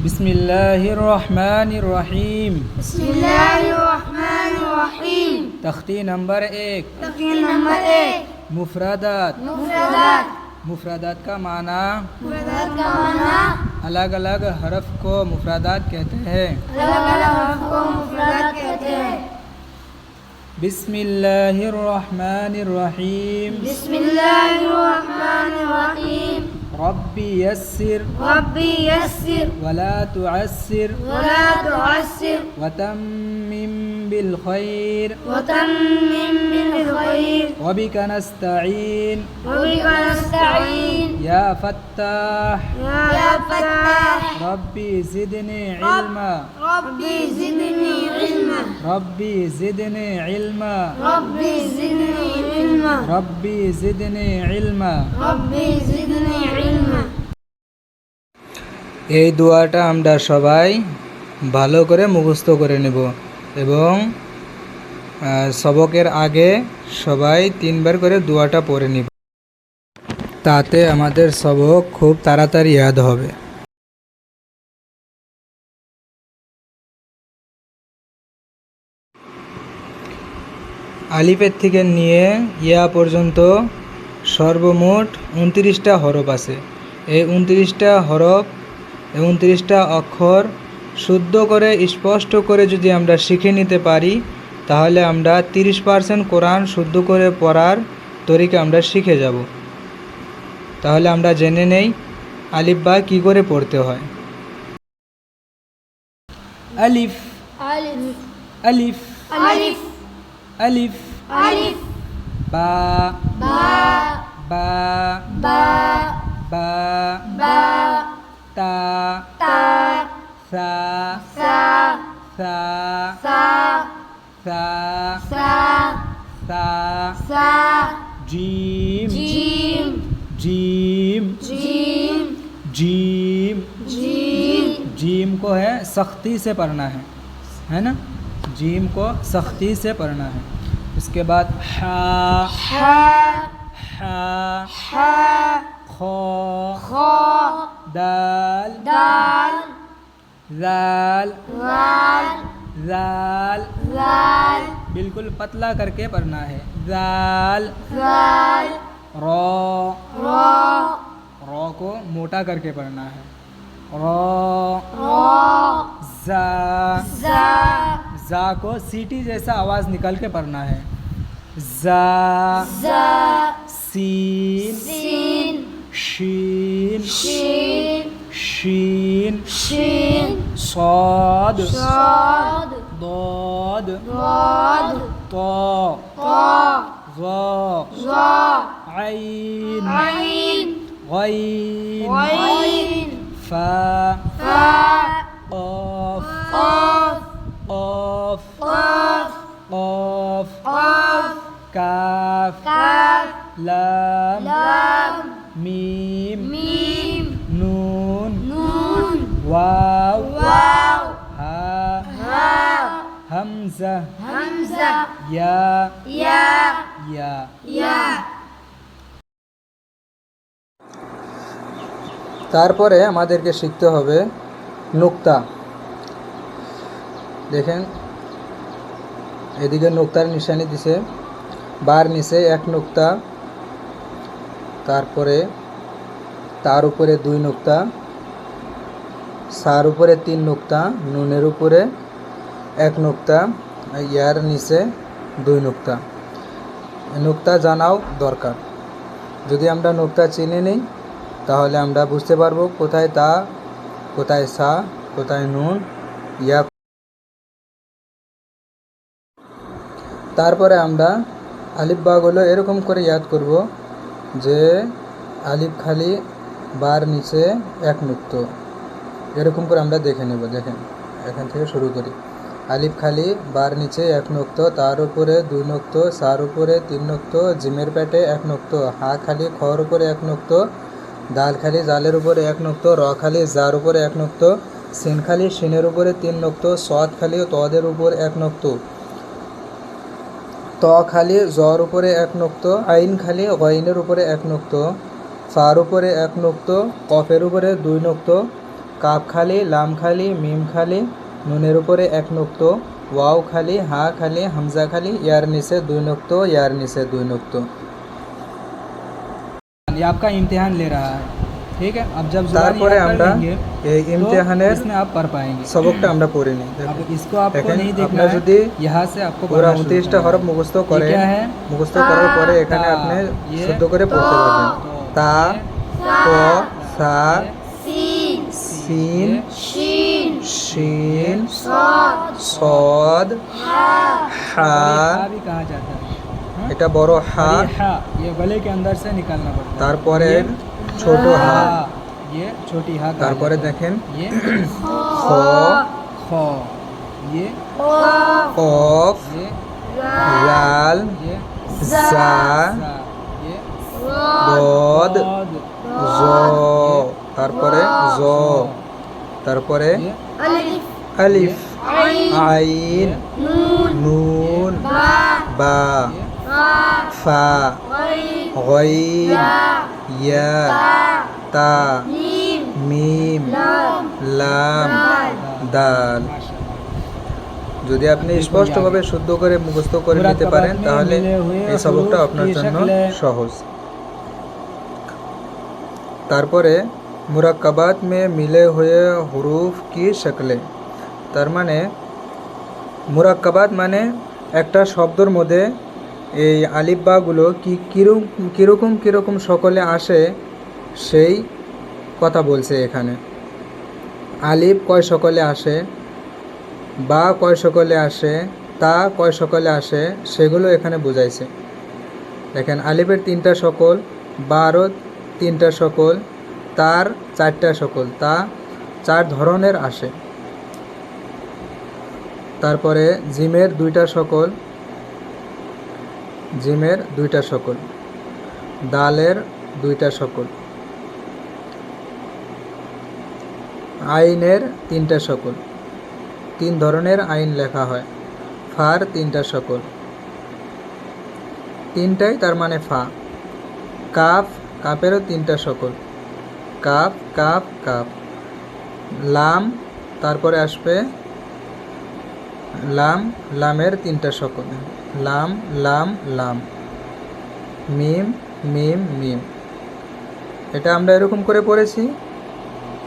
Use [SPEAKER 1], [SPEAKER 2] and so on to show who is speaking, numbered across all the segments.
[SPEAKER 1] بسم الله الرحمن الرحيم
[SPEAKER 2] بسم الله الرحمن الرحيم
[SPEAKER 1] तख्ती नंबर एक
[SPEAKER 2] तकरीर नंबर एक
[SPEAKER 1] मुफरदात
[SPEAKER 2] मुफरदात
[SPEAKER 1] मुफरदात का माना
[SPEAKER 2] मुफरदात का माना
[SPEAKER 1] अलग अलग हरफ को मुफरदात कहते हैं
[SPEAKER 2] अलग अलग हर्फ को मुफरदात कहते हैं
[SPEAKER 1] बिस्मिल्लाहिर्रहमानिर्रहीम
[SPEAKER 2] बिस्मिल्लाहिर्रहमानिर्रहीम
[SPEAKER 1] रब्बी ربي
[SPEAKER 2] يسر ربي
[SPEAKER 1] يسر ولا
[SPEAKER 2] تعسر ولا
[SPEAKER 1] تعسر وتمم بالخير
[SPEAKER 2] وتمم بالخير
[SPEAKER 1] وبك نستعين
[SPEAKER 2] وبك نستعين
[SPEAKER 1] يا فتاح
[SPEAKER 2] يا فتاح
[SPEAKER 1] ربي زدني علما
[SPEAKER 2] ربي زدني علما
[SPEAKER 1] রব্বি জিদনি ইলমা।
[SPEAKER 2] রব্বি জিদনি ইলমা।
[SPEAKER 1] রব্বি জিদনি ইলমা।
[SPEAKER 2] রব্বি জিদনি ইলমা।
[SPEAKER 1] এই দোয়াটা আমরা সবাই ভালো করে মুখস্থ করে নেব এবং সবকের আগে সবাই তিনবার করে দোয়াটা পড়ে নিব। তাতে আমাদের সবক খুব তাড়াতাড়ি ইয়াদ হবে। আলিফের থেকে নিয়ে ইয়া পর্যন্ত সর্বমোট উনত্রিশটা হরফ আছে। এই উনত্রিশটা হরফ উনত্রিশটা অক্ষর শুদ্ধ করে স্পষ্ট করে যদি আমরা শিখে নিতে পারি তাহলে আমরা তিরিশ পার্সেন্ট কোরআন শুদ্ধ করে পড়ার তরিকে আমরা শিখে যাব। তাহলে আমরা জেনে নেই আলিফবা কি কী করে পড়তে হয়। আলিফ আলিফ।
[SPEAKER 2] আলিফ।
[SPEAKER 1] আলিফ।
[SPEAKER 2] ألف
[SPEAKER 1] ألف
[SPEAKER 2] باء
[SPEAKER 1] باء
[SPEAKER 2] باء
[SPEAKER 1] باء
[SPEAKER 2] باء
[SPEAKER 1] باء
[SPEAKER 2] تاء
[SPEAKER 1] تاء
[SPEAKER 2] ثاء
[SPEAKER 1] ثاء
[SPEAKER 2] ثاء
[SPEAKER 1] ثاء
[SPEAKER 2] ثاء
[SPEAKER 1] ثاء
[SPEAKER 2] ثاء
[SPEAKER 1] ثاء
[SPEAKER 2] جيم
[SPEAKER 1] جيم
[SPEAKER 2] جيم
[SPEAKER 1] جيم
[SPEAKER 2] جيم
[SPEAKER 1] جيم جيم को है सख्ती से पढ़ना है है ना जीम को सख्ती से पढ़ना है। उसके बाद हा हा खो
[SPEAKER 2] खो
[SPEAKER 1] दाल
[SPEAKER 2] दाल
[SPEAKER 1] जाल
[SPEAKER 2] जाल
[SPEAKER 1] जाल
[SPEAKER 2] जाल
[SPEAKER 1] बिल्कुल पतला करके पढ़ना है। जाल
[SPEAKER 2] जाल
[SPEAKER 1] रो
[SPEAKER 2] रो
[SPEAKER 1] रो को मोटा करके पढ़ना है। रो
[SPEAKER 2] रो
[SPEAKER 1] जा
[SPEAKER 2] जा।
[SPEAKER 1] जा को सीटी जैसा आवाज़ निकल के पढ़ना है जा
[SPEAKER 2] زا
[SPEAKER 1] सीन
[SPEAKER 2] سين
[SPEAKER 1] शीन
[SPEAKER 2] شين
[SPEAKER 1] शीन
[SPEAKER 2] شين
[SPEAKER 1] صاد
[SPEAKER 2] صاد
[SPEAKER 1] ضاد
[SPEAKER 2] ضاد
[SPEAKER 1] طا
[SPEAKER 2] طاء
[SPEAKER 1] ظا
[SPEAKER 2] ظا
[SPEAKER 1] عين
[SPEAKER 2] عين
[SPEAKER 1] غين
[SPEAKER 2] غين
[SPEAKER 1] فا
[SPEAKER 2] فاء
[SPEAKER 1] قاف
[SPEAKER 2] قاف
[SPEAKER 1] قاف
[SPEAKER 2] قاف
[SPEAKER 1] قاف
[SPEAKER 2] قاف
[SPEAKER 1] كاف
[SPEAKER 2] كاف
[SPEAKER 1] لام
[SPEAKER 2] لام
[SPEAKER 1] ميم
[SPEAKER 2] ميم
[SPEAKER 1] نون
[SPEAKER 2] نون
[SPEAKER 1] واو
[SPEAKER 2] واو
[SPEAKER 1] ها
[SPEAKER 2] ها
[SPEAKER 1] همزة
[SPEAKER 2] همزة
[SPEAKER 1] يا
[SPEAKER 2] يا
[SPEAKER 1] يا
[SPEAKER 2] يا
[SPEAKER 1] তারপরে আমাদেরকে শিখতে হবে নুক্তা দেখেন এদিকে নোক্তার নিশানি দিছে। বার নিচে এক নুক্তা, তারপরে তার উপরে দুই নুক্তা, সার উপরে তিন নুক্তা, নুনের উপরে এক নুক্তা, ইয়ার নিচে দুই নুক্তা। নোক্তা জানাও দরকার। যদি আমরা নোক্তা চিনে নিই, তাহলে আমরা বুঝতে পারব কোথায় তা, কোথায় সা, কোথায় নুন ইয়া তারপরে আমরা আলিফ বাগুলো এরকম করে ইয়াদ করব যে আলিফ খালি বার নিচে এক নুক্ত এরকম করে আমরা দেখে নেব, দেখেন, এখান থেকে শুরু করি। আলিফ খালি বার নিচে এক নক্ত, তার উপরে দুই নক্ত, সার উপরে তিন নক্ত, জিমের প্যাটে এক নক্ত, হা খালি খর উপরে এক নক্ত দাল খালি জালের উপরে এক নক্ত, র খালি জার উপরে এক নক্ত, সিন খালি সিনের উপরে তিন নক্ত সদ খালি তদের উপর এক নক্ত। ত খালি জর উপরে এক নক্ত আইন খালি গইনের উপরে এক নক্ত ফার উপরে এক নক্ত কফের উপরে দুই নক্ত কাপ খালি লাম খালি মিম খালি নুনের উপরে এক নুক্ত ওয়াও খালি হা খালি হামজা খালি ইয়ার নিচে দুই নুক্ত ইয়ার নিচে দুই নুক্ত ये आपका इम्तिहान ले रहा है ठीक है अब जब जुबान
[SPEAKER 3] তারপরে
[SPEAKER 1] याद कर
[SPEAKER 3] আমরা
[SPEAKER 1] लेंगे,
[SPEAKER 3] এই
[SPEAKER 1] तो
[SPEAKER 3] ইমতিহানের
[SPEAKER 1] इसमें आप पढ़ पाएंगे
[SPEAKER 3] সবকটা আমরা পড়ে নিই
[SPEAKER 1] अब
[SPEAKER 3] দেখুন।
[SPEAKER 1] इसको आपको
[SPEAKER 3] देखें,
[SPEAKER 1] नहीं देखना
[SPEAKER 3] আপনার
[SPEAKER 1] है
[SPEAKER 3] যদি
[SPEAKER 1] यहाँ से आपको
[SPEAKER 3] পুরো
[SPEAKER 1] पढ़ना शुरू
[SPEAKER 3] উনত্রিশটা
[SPEAKER 1] करना
[SPEAKER 3] হরফ
[SPEAKER 1] है।
[SPEAKER 3] মুখস্থ
[SPEAKER 1] ये
[SPEAKER 3] করে
[SPEAKER 1] क्या है
[SPEAKER 3] মুখস্থ করার পরে এখানে
[SPEAKER 1] তা,
[SPEAKER 3] আপনি
[SPEAKER 1] ইয়ে,
[SPEAKER 3] শুদ্ধ করে পড়তে পারবেন তা ত সা
[SPEAKER 2] Sin.
[SPEAKER 3] Scene
[SPEAKER 2] Shin.
[SPEAKER 3] শিন
[SPEAKER 2] Sod.
[SPEAKER 3] সদ
[SPEAKER 2] Ha.
[SPEAKER 3] হা
[SPEAKER 1] हा भी कहा जाता है हाँ?
[SPEAKER 3] এটা বড় হা
[SPEAKER 1] और ये हा ये गले के अंदर से निकालना पड़ता है
[SPEAKER 3] তারপরে
[SPEAKER 1] ये
[SPEAKER 3] ছোট হা
[SPEAKER 1] हा ये छोटी हा कहा
[SPEAKER 3] তারপরে
[SPEAKER 1] जाता है।
[SPEAKER 3] দেখেন
[SPEAKER 1] ये
[SPEAKER 3] খ
[SPEAKER 1] ख ये
[SPEAKER 2] Qaf.
[SPEAKER 3] অফ
[SPEAKER 1] ये
[SPEAKER 3] লাল
[SPEAKER 1] ये
[SPEAKER 3] জা
[SPEAKER 1] सा ये
[SPEAKER 3] বদ
[SPEAKER 1] द,
[SPEAKER 3] জ তারপরে জ তারপরে
[SPEAKER 1] ये
[SPEAKER 2] Alif.
[SPEAKER 3] আলিফ
[SPEAKER 2] Ain.
[SPEAKER 3] আইন
[SPEAKER 2] Nun.
[SPEAKER 3] নুন
[SPEAKER 2] Ba.
[SPEAKER 3] বা
[SPEAKER 1] ये
[SPEAKER 2] Fa.
[SPEAKER 3] ফা
[SPEAKER 2] Ghain.
[SPEAKER 3] গইন
[SPEAKER 2] Ya.
[SPEAKER 3] ইয়া তা মিম লাম দাল যদি আপনি স্পষ্টভাবে শুদ্ধ করে মুখস্থ করে নিতে পারেন তাহলে এই সবকটা আপনার জন্য সহজ। তারপরে মুরাক্কাবাত মে মিলে হয়ে হুরুফ কি শকলে। তার মানে মুরাক্কাবাত মানে একটা শব্দর মধ্যে এই আলিফবাগুলো কি কীরকম কীরকম কীরকম সকলে আসে সেই কথা বলছে এখানে। আলিফ কয় সকলে আসে, বা কয় সকলে আসে, তা কয় সকলে আসে, সেগুলো এখানে বোঝাইছে। দেখেন, আলিফের তিনটা সকল বারো তিনটা সকল, তার চারটা সকল, তা চার ধরনের আসে। তারপরে জিমের দুইটা সকল জিমের দুইটা সকল দালের দুইটা সকল আইনের তিনটা সকল তিন ধরনের আইন লেখা হয়, ফার তিনটা সকল তিনটাই তার মানে ফা। কাফ, কাপেরও তিনটা সকল কাপ কাপ কাপ লাম, তারপরে আসবে লাম, লামের তিনটা সকল লাম লাম লাম। মিম মিম মিম। এটা আমরা এরকম করে পড়েছি।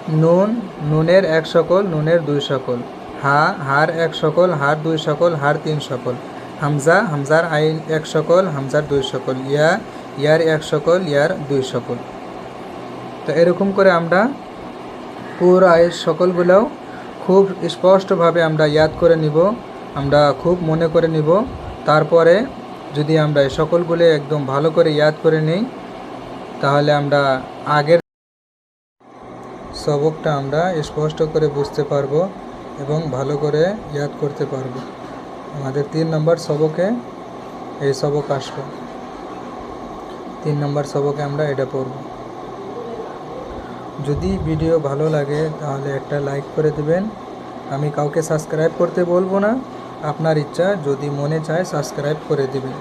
[SPEAKER 3] নুন, নুনের এক সকল, নুনের দুই সকল। হা, হার এক সকল, হার দুই সকল, হার তিন সকল। হামজা, হামজার আইন এক সকল, হামজার দুই সকল। ইয়া, ইয়ার এক সকল, ইয়ার দুই সকল। তো এরকম করে আমরা পুরো এই সকলগুলোও খুব স্পষ্টভাবে আমরা ইয়াদ করে নিব। আমরা খুব মনে করে নিব। তারপরে যদি আমরা এই সকলগুলো একদম ভালো করে ইয়াদ করে নিই, তাহলে আমরা আগের সবকটা আমরা স্পষ্ট করে বুঝতে পারব এবং ভালো করে ইয়াদ করতে পারব। আমাদের তিন নম্বর সবকে এই সবক আসবে তিন নম্বর সবকে আমরা এটা পড়ব। যদি ভিডিও ভালো লাগে, তাহলে একটা লাইক করে দেবেন। আমি কাউকে সাবস্ক্রাইব করতে বলব না। আপনার ইচ্ছা যদি মনে চায় সাবস্ক্রাইব করে দিবেন।